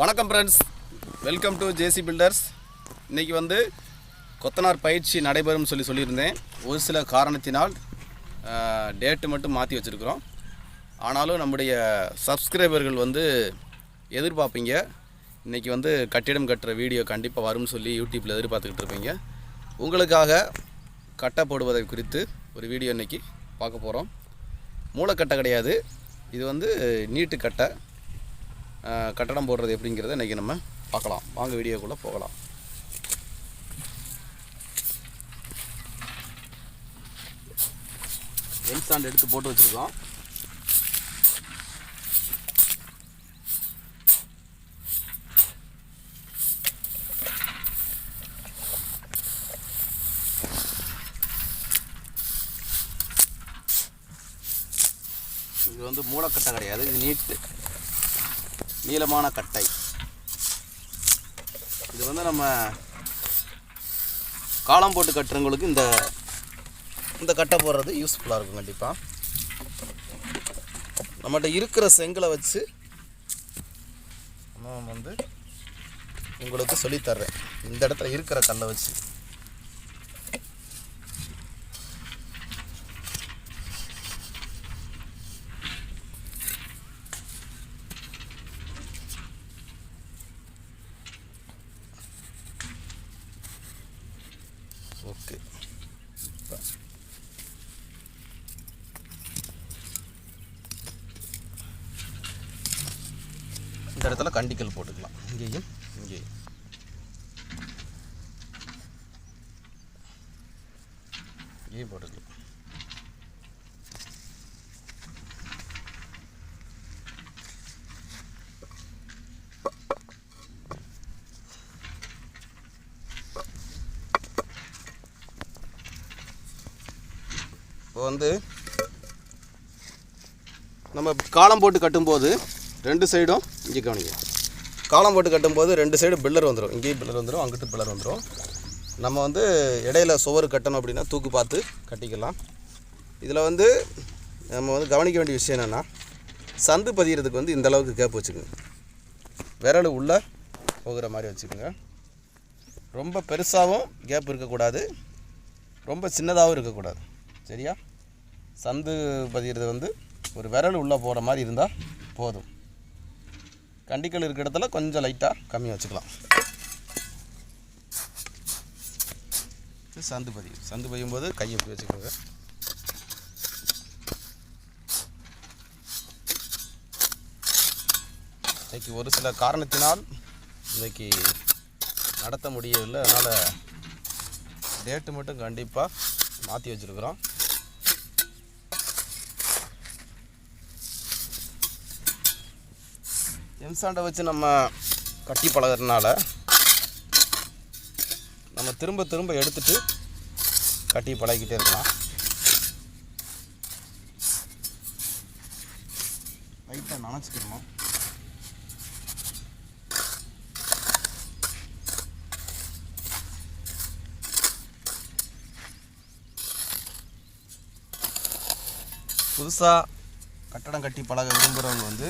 வணக்கம் friends welcome to JC builders இன்றைக்கி வந்து கொத்தனார் பயிற்சி நடைபெறும் சொல்லி சொல்லியிருந்தேன். ஒரு சில காரணத்தினால் டேட்டு மட்டும் மாற்றி வச்சுருக்குறோம். ஆனாலும் நம்முடைய சப்ஸ்கிரைபர்கள் வந்து எதிர்பார்ப்பீங்க. இன்றைக்கி வந்து கட்டிடம் கட்டுற வீடியோ கண்டிப்பாக வரும்னு சொல்லி யூடியூப்பில் எதிர்பார்த்துக்கிட்டு இருப்பீங்க. உங்களுக்காக கட்டை போடுவதை குறித்து ஒரு வீடியோ இன்றைக்கி பார்க்க போகிறோம் மூளைக்கட்டை கிடையாது. இது வந்து நீட்டு கட்டை. கட்டடம் போடுறது எப்படிங்கிறத இன்றைக்கி நம்ம பார்க்கலாம். வாங்க வீடியோக்குள்ளே போகலாம். எம்சாண்ட் எடுத்து போட்டு வச்சுருக்கோம் இது வந்து மூலக்கட்டை கிடையாது இது நீட்டு. நீளமான கட்டை. இது வந்து நம்ம காலம் போட்டு கட்டுறவங்களுக்கு இந்த இந்த கட்டை போடுறது யூஸ்ஃபுல்லாக இருக்கும் கண்டிப்பாக நம்மகிட்ட இருக்கிற செங்கலை வச்சு நம்ம வந்து உங்களுக்கு சொல்லித்தர்றேன் இந்த இடத்துல இருக்கிற கல்லை வச்சு ஓகே இந்த இடத்துல கண்டிக்கல் போட்டுக்கலாம். இங்கேயும் இங்கேயும். இங்கேயும் போட்டுக்கலாம். இப்போ வந்து நம்ம காலம் போட்டு கட்டும்போது ரெண்டு சைடும் இங்கே கவனிங்க. காலம் போட்டு கட்டும்போது ரெண்டு சைடு பில்லர் வந்துடும் இங்கேயும் பில்லர் வந்துடும் அங்கிட்டு பில்லர் வந்துடும் நம்ம வந்து இடையில சுவர் கட்டணும் அப்படின்னா தூக்கு பார்த்து கட்டிக்கலாம். இதில் வந்து நம்ம வந்து கவனிக்க வேண்டிய விஷயம் என்னென்னா சந்து பதிகிறதுக்கு வந்து இந்த அளவுக்கு கேப் வச்சுக்கோங்க. விரல் உள்ளே போகிற மாதிரி வச்சுக்கோங்க. ரொம்ப பெருசாகவும் கேப் இருக்கக்கூடாது. ரொம்ப சின்னதாகவும் இருக்கக்கூடாது. சரியா? சந்து பதிகிறது வந்து ஒரு விரல் உள்ளே போகிற மாதிரி இருந்தால் போதும். கண்டிக்கல் இருக்கிற இடத்துல கொஞ்சம் லைட்டாக கம்மி வச்சுக்கலாம். சந்து பதியும் சந்து பதியும் போது கையை எப்படி வச்சுக்கோங்க. இன்னைக்கு ஒரு சில காரணத்தினால் இன்னைக்கு நடத்த முடியவில்லை. அதனால் டேட்டு மட்டும் கண்டிப்பாக மாற்றி வச்சுருக்குறோம். எம்சாண்டை வச்சு நம்ம கட்டி பழகிறதுனால நம்ம திரும்ப திரும்ப எடுத்துட்டு கட்டி பழகிக்கிட்டே இருக்கலாம். லைட்டாக நனைச்சிக்கிறணும் புதுசாக கட்டடம் கட்டி பழக விரும்புகிறவங்க வந்து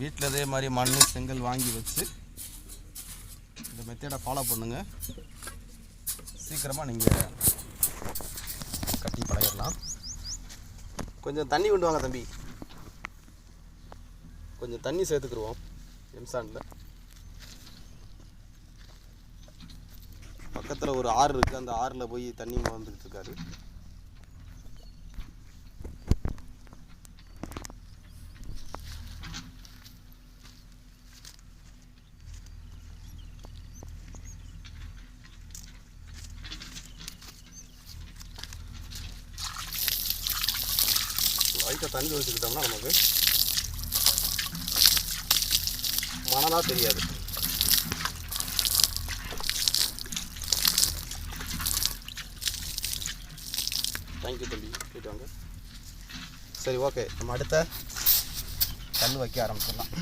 வீட்டில் இதே மாதிரி மண் செங்கல் வாங்கி வச்சு இந்த மெத்தேடை ஃபாலோ பண்ணுங்கள் சீக்கிரமாக நீங்கள் கட்டி பழகிடலாம். கொஞ்சம் தண்ணி கொண்டு வாங்க தம்பி. கொஞ்சம் தண்ணி சேர்த்துக்குருவோம். எம்சாண்டில் பக்கத்தில் ஒரு ஆறு இருக்குது அந்த ஆறில் போய் தண்ணி வந்துக்கிட்டு இருக்காரு. லைட்டாக தண்ணி ஒழிச்சுக்கிட்டோம்னா நமக்கு மணலாக தெரியாது. தேங்க்யூ தம்பி. போயிட்டு வாங்க. சரி ஓகே நம்ம அடுத்த கல் வைக்க ஆரம்பிச்சிடலாம்.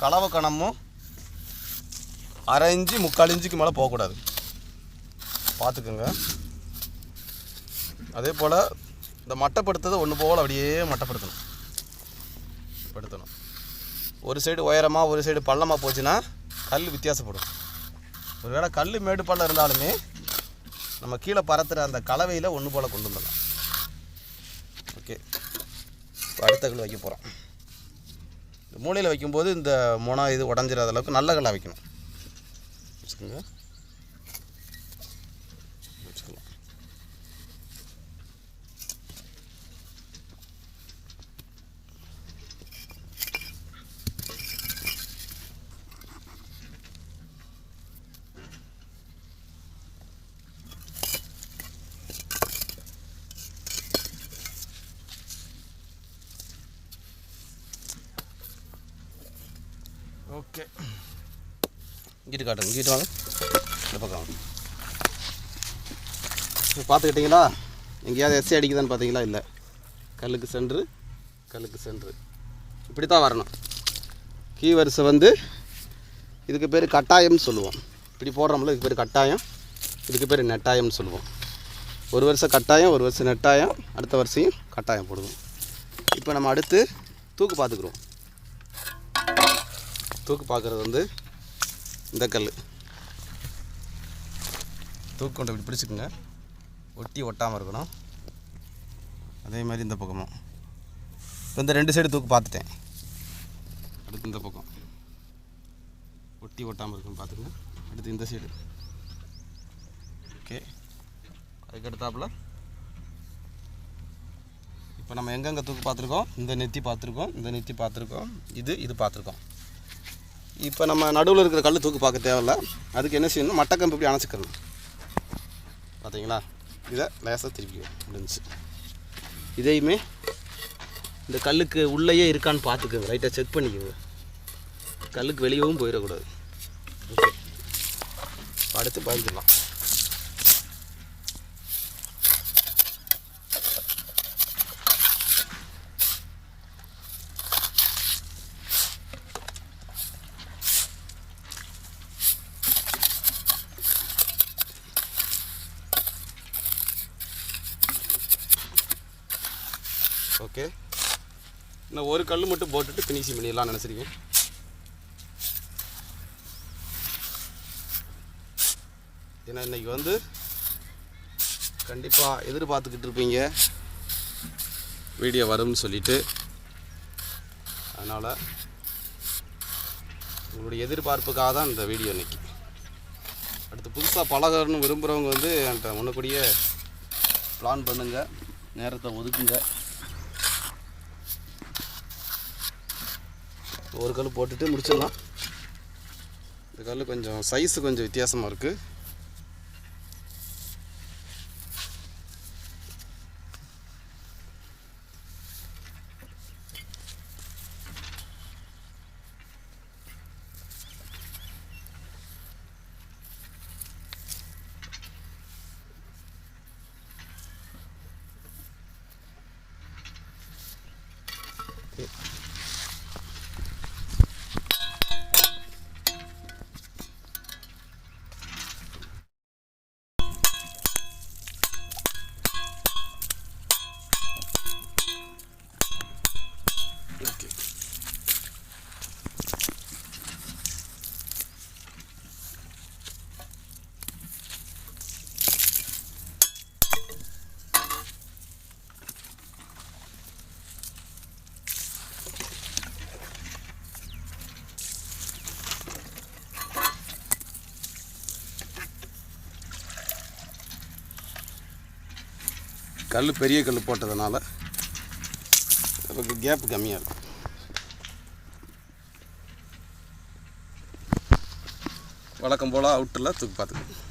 கலவை கணமும் அரை இஞ்சி முக்கால் இஞ்சிக்கு மேலே போகக்கூடாது. பார்த்துக்குங்க. அதே போல் இந்த மட்டைப்படுத்ததை ஒன்று போல் அப்படியே மட்டைப்படுத்தணும். படுத்தணும் ஒரு சைடு உயரமாக ஒரு சைடு பள்ளமாக போச்சுன்னா கல் வித்தியாசப்படும். ஒருவேளை கல் மேடு பள்ளம் இருந்தாலுமே நம்ம கீழே பறத்துகிற அந்த கலவையில் ஒன்று போல் கொண்டு வந்துடலாம். ஓகே. அடுத்த கல் வைக்க போகிறோம் மூளையில் வைக்கும்போது இந்த முனை இது உடஞ்சிடாத அளவுக்கு நல்ல கல்லாக வைக்கணும். வச்சுக்கோங்க வச்சுக்கலாம் ஓகே இங்கிட்டு காட்டுங்க இங்கிட்டு வாங்க. இந்த பக்கம் பார்த்துக்கிட்டிங்களா? எங்கேயாவது எஸ்சி அடிக்குதான்னு பார்த்தீங்களா? இல்லை. கல்லுக்கு சென்று கல்லுக்கு சென்று. இப்படி தான் வரணும். கீ வரிசை வந்து இதுக்கு பேர் கட்டாயம்னு சொல்லுவோம். இப்படி போடுறோம்ல இதுக்கு பேர் கட்டாயம் இதுக்கு பேர் நெட்டாயம்னு சொல்லுவோம். ஒரு வருஷம் கட்டாயம் ஒரு வருஷம் நெட்டாயம் அடுத்த வருஷம் கட்டாயம் போடுவோம். இப்போ நம்ம அடுத்து தூக்கு பார்த்துக்குறோம். தூக்கு பார்க்குறது வந்து இந்த கல். தூக்கு கொண்டு இப்படி பிடிச்சிக்கோங்க. ஒட்டி ஒட்டாமல் இருக்கணும். அதே மாதிரி இந்த பக்கமும். இப்போ இந்த ரெண்டு சைடு தூக்கு பார்த்துட்டேன். அடுத்து இந்த பக்கம். ஒட்டி ஒட்டாமல் இருக்குன்னு பார்த்துக்கோங்க. அடுத்து இந்த சைடு ஓகே அதுக்கு அடுத்தாப்புல. இப்போ நம்ம எங்கெங்கே தூக்கு பார்த்துருக்கோம்? இந்த நெத்தி பார்த்துருக்கோம். இந்த நெத்தி பார்த்துருக்கோம். இது இது பார்த்துருக்கோம். இப்போ நம்ம நடுவில் இருக்கிற கல் தூக்கு பார்க்க தேவையில்ல. அதுக்கு என்ன செய்யணும்? மட்டக்கம்பு இப்படி அணைச்சிக்கணும். பார்த்தீங்களா? இதை லேசாக திருப்பிக்கும் முடிஞ்சு இதையுமே இந்த கல்லுக்கு உள்ளேயே இருக்கான்னு பார்த்துக்குங்க. ரைட்டாக செக் பண்ணிக்கோங்க. கல்லுக்கு வெளியவும் போயிடக்கூடாது. ஓகே அடுத்து பயந்துடலாம். ஓகே. இன்னும் ஒரு கல் மட்டும் போட்டுட்டு ஃபினிஷிங் பண்ணிடலாம் நினச்சிருக்கேன் ஏன்னா இன்னைக்கு வந்து கண்டிப்பாக எதிர்பார்த்துக்கிட்டு இருப்பீங்க. வீடியோ வரும்னு சொல்லிட்டு. அதனால் உங்களுடைய எதிர்பார்ப்புக்காக தான் இந்த வீடியோ இன்னைக்கு. அடுத்து புதுசாக பழகணும்னு விரும்புகிறவங்க வந்து என்கிட்ட முன்னக்கூடிய பிளான் பண்ணுங்கள் நேரத்தை ஒதுக்குங்க. ஒரு கல் போட்டுட்டு முடிச்சிடலாம். இந்த கல் கொஞ்சம் சைஸு கொஞ்சம் வித்தியாசமாக இருக்குது ஓகே கல் பெரிய கல் போட்டதுனால நமக்கு கேப் கம்மியாக இருக்கும் வழக்கம் போல் அவுட்டில் தூக்கி பார்த்துக்கணும்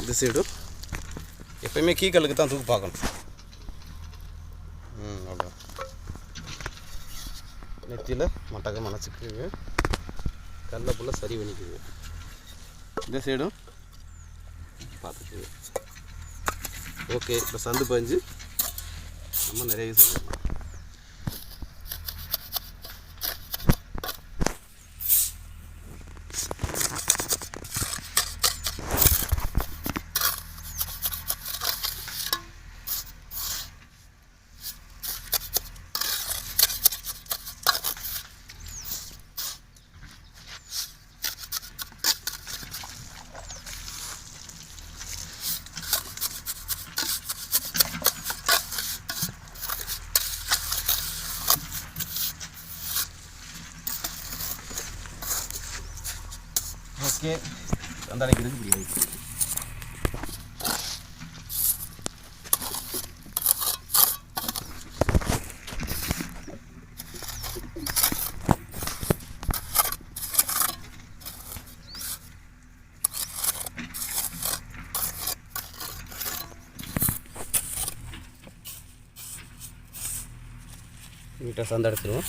இந்த சைடும் எப்பயுமே கீ கல்லுக்கு தான் தூக்கு பார்க்கணும். ம் அவ்வளோ நெத்தியில் மட்டக்க மனசுக்குங்க கல்லை ஃபுல்லாக சரி பண்ணிக்குங்க இந்த சைடும் பார்த்துக்குங்க ஓகே இப்போ சந்து பஞ்சு. நம்ம நிறைய சொல்லலாம் ஓகே அந்த அடைக்கிறது இப்படி ஆயிடுச்சு நீட்டாக சந்த எடுத்துருவோம்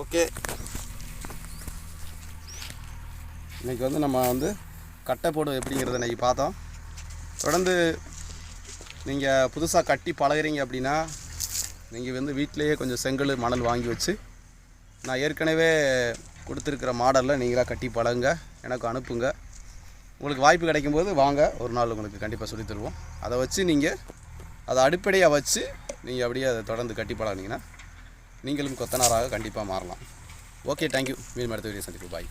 ஓகே இன்றைக்கி வந்து நம்ம வந்து கட்டை போடு எப்படிங்கிறத இன்றைக்கி பார்த்தோம். தொடர்ந்து நீங்கள் புதுசாக கட்டி பழகுறீங்க அப்படின்னா நீங்கள் வந்து வீட்டிலேயே கொஞ்சம் செங்கல் மணல் வாங்கி வச்சு நான் ஏற்கனவே கொடுத்துருக்கிற மாடலில் நீங்களாக கட்டி பழகுங்க எனக்கு அனுப்புங்க. உங்களுக்கு வாய்ப்பு கிடைக்கும்போது வாங்க ஒரு நாள் உங்களுக்கு கண்டிப்பாக சொல்லித் தருவோம். அதை வச்சு நீங்கள் அதை அடிப்படையாக வச்சு நீங்கள் அப்படியே அதை தொடர்ந்து கட்டி பழகுனீங்கன்னா நீங்களும் கொத்தனாராக கண்டிப்பாக மாறலாம். ஓகே தேங்க்யூ மீண்டும் அடுத்த வீடியோ சந்திப்பு பாய்